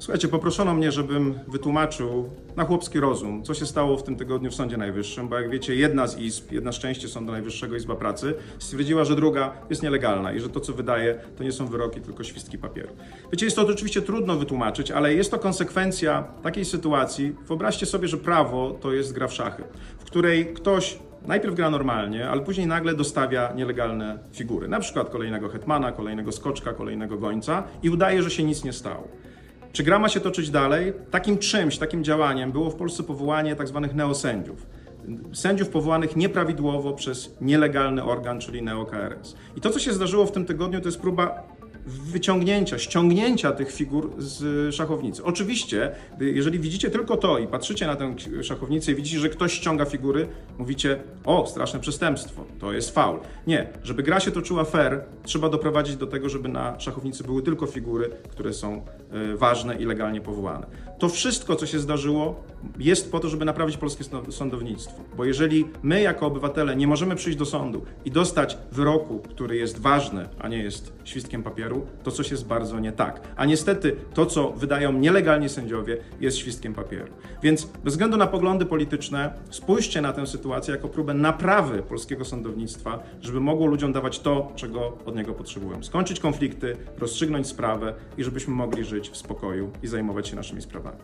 Słuchajcie, poproszono mnie, żebym wytłumaczył na chłopski rozum, co się stało w tym tygodniu w Sądzie Najwyższym, bo jak wiecie, jedna z izb, jedna z części Sądu Najwyższego, Izba Pracy, stwierdziła, że druga jest nielegalna i że to, co wydaje, to nie są wyroki, tylko świstki papieru. Wiecie, jest to oczywiście trudno wytłumaczyć, ale jest to konsekwencja takiej sytuacji. Wyobraźcie sobie, że prawo to jest gra w szachy, w której ktoś najpierw gra normalnie, ale później nagle dostawia nielegalne figury. Na przykład kolejnego hetmana, kolejnego skoczka, kolejnego gońca i udaje, że się nic nie stało. Czy gra ma się toczyć dalej? Takim czymś, takim działaniem było w Polsce powołanie tak zwanych neosędziów. Sędziów powołanych nieprawidłowo przez nielegalny organ, czyli NeoKRS. I to, co się zdarzyło w tym tygodniu, to jest próba wyciągnięcia, ściągnięcia tych figur z szachownicy. Oczywiście, jeżeli widzicie tylko to i patrzycie na tę szachownicę i widzicie, że ktoś ściąga figury, mówicie, o, straszne przestępstwo, to jest faul. Nie, żeby gra się toczyła fair, trzeba doprowadzić do tego, żeby na szachownicy były tylko figury, które są e, ważne i legalnie powołane. To wszystko, co się zdarzyło, jest po to, żeby naprawić polskie sąd- sądownictwo. Bo jeżeli my, jako obywatele, nie możemy przyjść do sądu i dostać wyroku, który jest ważny, a nie jest świstkiem papieru, to coś jest bardzo nie tak. A niestety to, co wydają nielegalnie sędziowie, jest świstkiem papieru. Więc bez względu na poglądy polityczne, spójrzcie na tę sytuację jako próbę naprawy polskiego sądownictwa, żeby mogło ludziom dawać to, czego od niego potrzebują. Skończyć konflikty, rozstrzygnąć sprawę i żebyśmy mogli żyć w spokoju i zajmować się naszymi sprawami.